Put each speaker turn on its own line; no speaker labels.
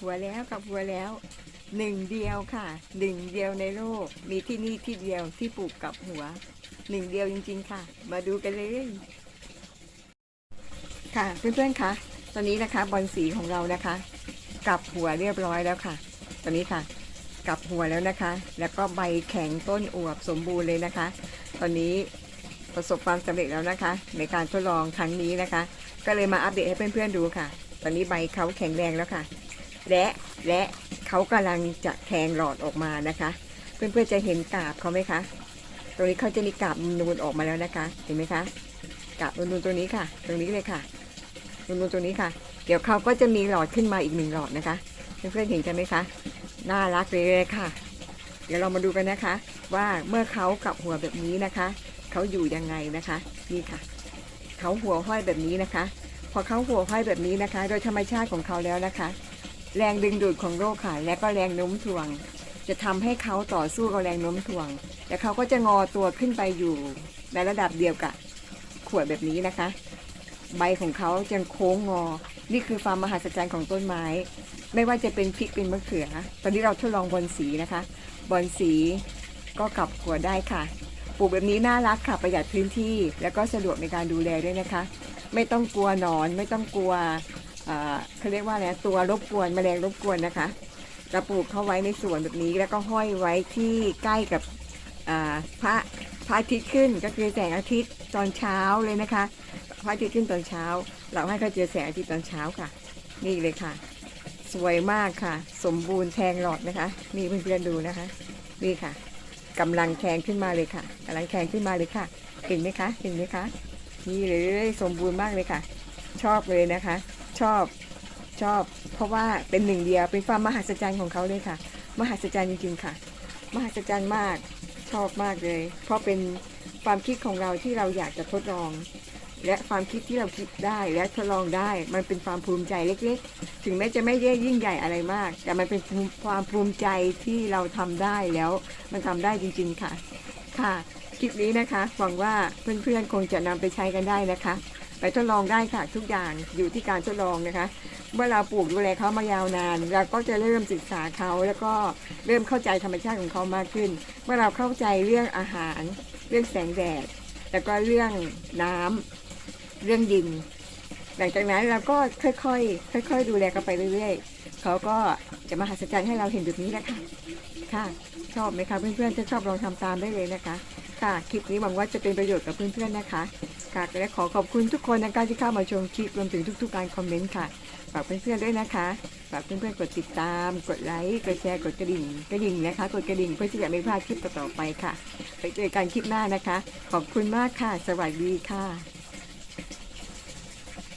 หัวแล้วกลับหัวแล้วหนึ่งเดียวค่ะหนึ่งเดียวในโลก มีที่นี่ที่เดียวที่ปลูกกับหัวหนึ่งเดียวจริง ๆ ค่ะ มาดูกันเลย ค่ะเพื่อนๆคะตอนนี้นะคะบอลสีของเรานะคะ กลับหัวเรียบร้อยแล้วค่ะ ตอนนี้ค่ะ กลับหัวแล้วนะคะ แล้วก็ใบแข็งต้นอวบสมบูรณ์เลยนะคะ ตอนนี้ประสบความสำเร็จแล้วนะคะ ในการทดลองครั้งนี้นะคะ ก็เลยมาอัปเดตให้เพื่อนๆดูค่ะ ตอนนี้ใบเขาแข็งแรงแล้วค่ะ และและเขากำลังจะแทงหลอดออกมานะคะ เพื่อนๆจะเห็นกาบเขาไหมคะตรงนี้เขาจะมีกาบนูนออกมาแล้วนะคะ เห็นไหมคะกาบนูนตรงนี้ค่ะ ตรงนี้เลยค่ะนูนตรงนี้ค่ะ เดี๋ยวเขาก็จะมีหลอดขึ้นมาอีกหนึ่งหลอดนะคะเพื่อนๆเห็นกันไหมคะน่ารักเลยค่ะ เดี๋ยวเรามาดูกันนะคะ ว่าเมื่อเขากับหัวแบบนี้นะคะเขาอยู่ยังไงนะคะนี่ค่ะเขาหัวห้อยแบบนี้นะคะ พอเขาหัวห้อยแบบนี้นะคะ โดยธรรมชาติของเขาแล้วนะคะ แรงดึงดูดของโลกค่ะ และก็แรงโน้มถ่วง จะทำให้เขาต่อสู้กับแรงโน้มถ่วงและเขาก็จะงอตัวขึ้นไปอยู่ในระดับเดียวกับขวดแบบนี้นะคะ ใบของเขาจะโค้งงอ นี่คือความมหัศจรรย์ของต้นไม้ ไม่ว่าจะเป็นพริกเป็นมะเขือ ตอนนี้เราทดลองบอลสีนะคะ บอลสีก็กลับหัวได้ค่ะ ปลูกแบบนี้น่ารักค่ะประหยัดพื้นที่ แล้วก็สะดวกในการดูแลด้วยนะคะ ไม่ต้องกลัวหนอน ไม่ต้องกลัวเขาเรียกว่าอะไรตัวรบกวนแมลงรบกวนนะคะเราปลูกเข้าไว้ในสวนแบบนี้ แล้วก็ห้อยไว้ที่ใกล้กับพระพระอาทิตย์ขึ้นก็คือแสงอาทิตย์ตอนเช้าเลยนะคะพระอาทิตย์ขึ้นตอนเช้า เราให้เขาเจอแสงอาทิตย์ตอนเช้าค่ะ นี่เลยค่ะ สวยมากค่ะ สมบูรณ์แทงหลอดนะคะ นี่เพื่อนๆดูนะคะ นี่ค่ะกำลังแทงขึ้นมาเลยค่ะกำลังแทงขึ้นมาเลยค่ะ เห็นไหมคะ เห็นไหมคะ นี่เลยสมบูรณ์มากเลยค่ะ ชอบเลยนะคะ ชอบชอบ เพราะว่าเป็นหนึ่งเดียวเป็นความมหัศจรรย์ของเขาเลยค่ะ มหัศจรรย์จริงๆค่ะ มหัศจรรย์มากชอบมากเลย เพราะเป็นความคิดของเราที่เราอยากจะทดลอง และความคิดที่เราคิดได้และทดลองได้ มันเป็นความภูมิใจเล็กๆ ถึงแม้จะไม่ได้ยิ่งใหญ่อะไรมาก แต่มันเป็นความภูมิใจที่เราทำได้แล้ว มันทำได้จริง ๆค่ะ ค่ะ คลิปนี้นะคะ หวังว่าเพื่อนๆคงจะนำไปใช้กันได้นะคะ ไปทดลองได้ค่ะทุกอย่างอยู่ที่การทดลองนะคะ เมื่อเราปลูกดูแลเขามายาวนาน เราก็จะเริ่มศึกษาเขาแล้วก็เริ่มเข้าใจธรรมชาติของเขามากขึ้น เมื่อเราเข้าใจเรื่องอาหาร เรื่องแสงแดด แล้วก็เรื่องน้ำเรื่องดิน หลังจากนั้นเราก็ค่อยๆค่อย ๆ ดูแลเขาไปเรื่อยๆเขาก็จะมาหัศจรรย์ให้เราเห็นแบบนี้แหละค่ะค่ะชอบไหมคะเพื่อนๆถ้าชอบลองทำตามได้เลยนะคะ ค่ะ คลิปนี้หวังว่าจะเป็นประโยชน์กับเพื่อนๆนะคะ ค่ะและขอขอบคุณทุกคนนะคะที่เข้ามาชมคลิปรวมถึงทุกๆการคอมเมนต์ค่ะ ฝากเพื่อนๆด้วยนะคะ ฝากเพื่อนๆกดติดตาม กดไลค์ กดแชร์ กดกระดิ่ง กระดิ่งนะคะ กดกระดิ่งเพื่อที่จะไม่พลาดคลิปต่อๆไปค่ะ ไปเจอกันคลิปหน้านะคะ ขอบคุณมากค่ะ สวัสดีค่ะ